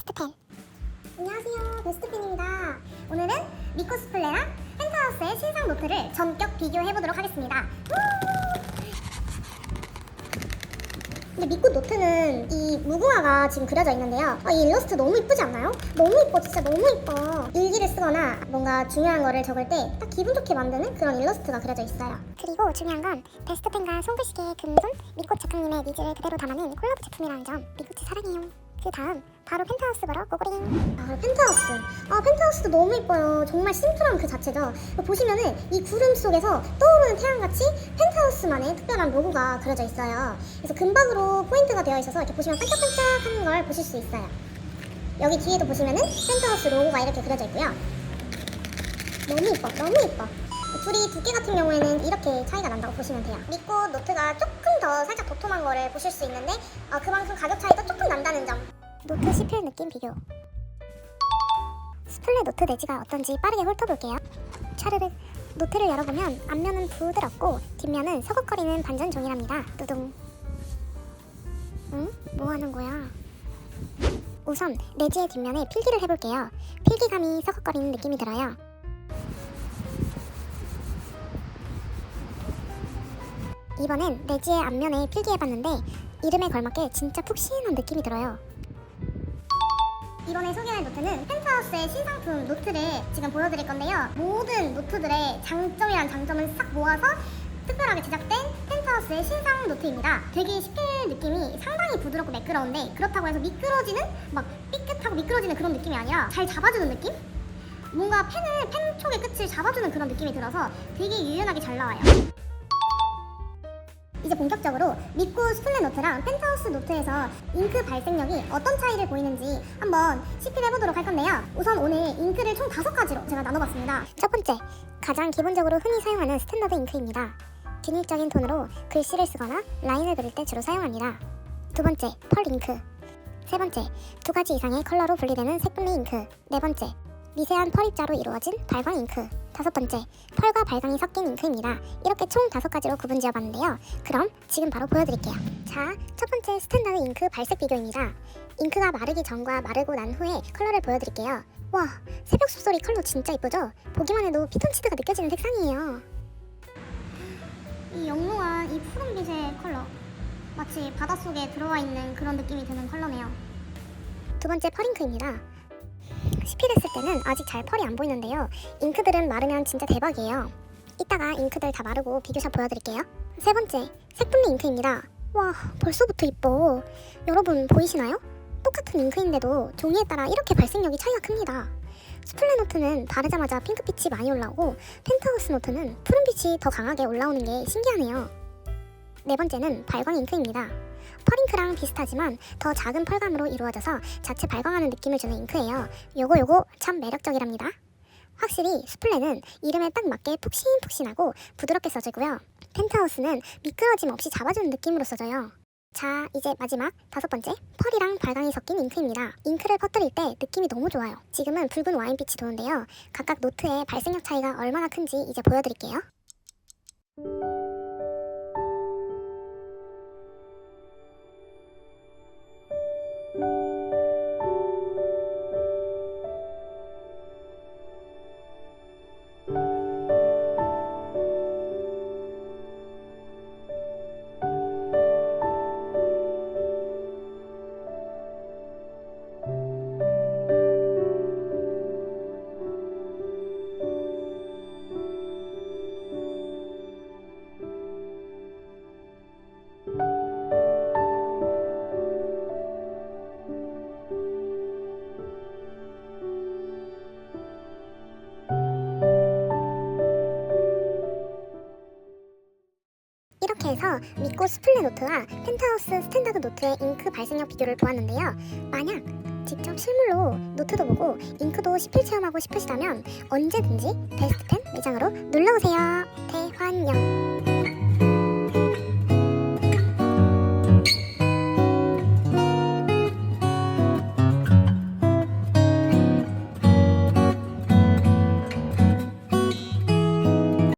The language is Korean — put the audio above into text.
베스트펜 안녕하세요 베스트펜입니다 오늘은 미코스플레랑 펜트하우스의 신상 노트를 전격 비교해보도록 하겠습니다 근데 미꽃 노트는 이 무궁화가 지금 그려져 있는데요. 아, 이 일러스트 너무 이쁘지 않나요? 너무 이뻐, 진짜 너무 이뻐. 일기를 쓰거나 뭔가 중요한 거를 적을 때 딱 기분 좋게 만드는 그런 일러스트가 그려져 있어요. 그리고 중요한 건 베스트펜과 송글씨의 금손 미꽃 작가님의 니즈를 그대로 담아낸 콜라보 제품이라는 점. 미꽃이 사랑해요. 그 다음 바로 펜트하우스 보러 고고링. 아 펜트하우스. 아 펜트하우스도 너무 이뻐요. 정말 심플한 그 자체죠. 보시면은 이 구름 속에서 떠오르는 태양같이 펜트하우스만의 특별한 로고가 그려져 있어요. 그래서 금박으로 포인트가 되어 있어서 이렇게 보시면 반짝반짝 하는 걸 보실 수 있어요. 여기 뒤에도 보시면은 펜트하우스 로고가 이렇게 그려져 있고요. 너무 이뻐, 너무 이뻐. 둘이 두께 같은 경우에는 이렇게 차이가 난다고 보시면 돼요. 미꽃 노트가 조금 더 살짝 도톰한 거를 보실 수 있는데 어, 그만큼 가격 차이도 조금 난다는 점. 노트 10일 느낌 비교. 스플레 노트 내지가 어떤지 빠르게 훑어볼게요. 차르르 노트를 열어보면 앞면은 부드럽고 뒷면은 서걱거리는 반전 종이랍니다. 두둥. 응? 뭐 하는 거야? 우선 내지의 뒷면에 필기를 해볼게요. 필기감이 서걱거리는 느낌이 들어요. 이번엔 내지의 앞면에 필기해봤는데 이름에 걸맞게 진짜 푹신한 느낌이 들어요. 이번에 소개할 노트는 펜트하우스의 신상품 노트를 지금 보여드릴 건데요. 모든 노트들의 장점이란 장점을 싹 모아서 특별하게 제작된 펜트하우스의 신상 노트입니다. 되게 쉽게 느낌이 상당히 부드럽고 매끄러운데 그렇다고 해서 미끄러지는 막 삐끗하고 미끄러지는 그런 느낌이 아니라 잘 잡아주는 느낌? 뭔가 펜을 펜 촉의 끝을 잡아주는 그런 느낌이 들어서 되게 유연하게 잘 나와요. 이제 본격적으로 미코 스플레 노트랑 펜트하우스 노트에서 잉크 발색력이 어떤 차이를 보이는지 한번 시필해보도록 할 건데요. 우선 오늘 잉크를 총 다섯 가지로 제가 나눠봤습니다. 첫 번째, 가장 기본적으로 흔히 사용하는 스탠더드 잉크입니다. 균일적인 톤으로 글씨를 쓰거나 라인을 그릴 때 주로 사용합니다. 두 번째, 펄 잉크. 세 번째, 두 가지 이상의 컬러로 분리되는 색분리 잉크. 네 번째, 미세한 펄 입자로 이루어진 발광 잉크. 다섯 번째, 펄과 발광이 섞인 잉크입니다. 이렇게 총 다섯 가지로 구분 지어봤는데요. 그럼 지금 바로 보여드릴게요. 자, 첫 번째 스탠다드 잉크 발색 비교입니다. 잉크가 마르기 전과 마르고 난 후에 컬러를 보여드릴게요. 와, 새벽 숲소리 컬러 진짜 이쁘죠? 보기만 해도 피톤치드가 느껴지는 색상이에요. 이 영롱한 이 푸른빛의 컬러 마치 바닷속에 들어와 있는 그런 느낌이 드는 컬러네요. 두 번째 펄잉크입니다. 시필했을 때는 아직 잘 펄이 안 보이는데요. 잉크들은 마르면 진짜 대박이에요. 이따가 잉크들 다 마르고 비교샷 보여드릴게요. 세 번째, 색분리 잉크입니다. 와, 벌써부터 이뻐. 여러분 보이시나요? 똑같은 잉크인데도 종이에 따라 이렇게 발색력이 차이가 큽니다. 스플레 노트는 바르자마자 핑크빛이 많이 올라오고 펜트하우스 노트는 푸른빛이 더 강하게 올라오는 게 신기하네요. 네 번째는 발광 잉크입니다. 펄잉크랑 비슷하지만 더 작은 펄감으로 이루어져서 자체 발광하는 느낌을 주는 잉크예요. 요거 요거 참 매력적이랍니다. 확실히 스플레는 이름에 딱 맞게 푹신푹신하고 부드럽게 써지고요. 펜트하우스는 미끄러짐 없이 잡아주는 느낌으로 써져요. 자, 이제 마지막 다섯 번째 펄이랑 발광이 섞인 잉크입니다. 잉크를 퍼뜨릴 때 느낌이 너무 좋아요. 지금은 붉은 와인빛이 도는데요. 각각 노트의 발색력 차이가 얼마나 큰지 이제 보여드릴게요. 이렇게 해서 미코 스플레 노트와 펜트하우스 스탠다드 노트의 잉크 발색력 비교를 보았는데요. 만약 직접 실물로 노트도 보고 잉크도 시필 체험하고 싶으시다면 언제든지 베스트펜 매장으로 놀러오세요. 대화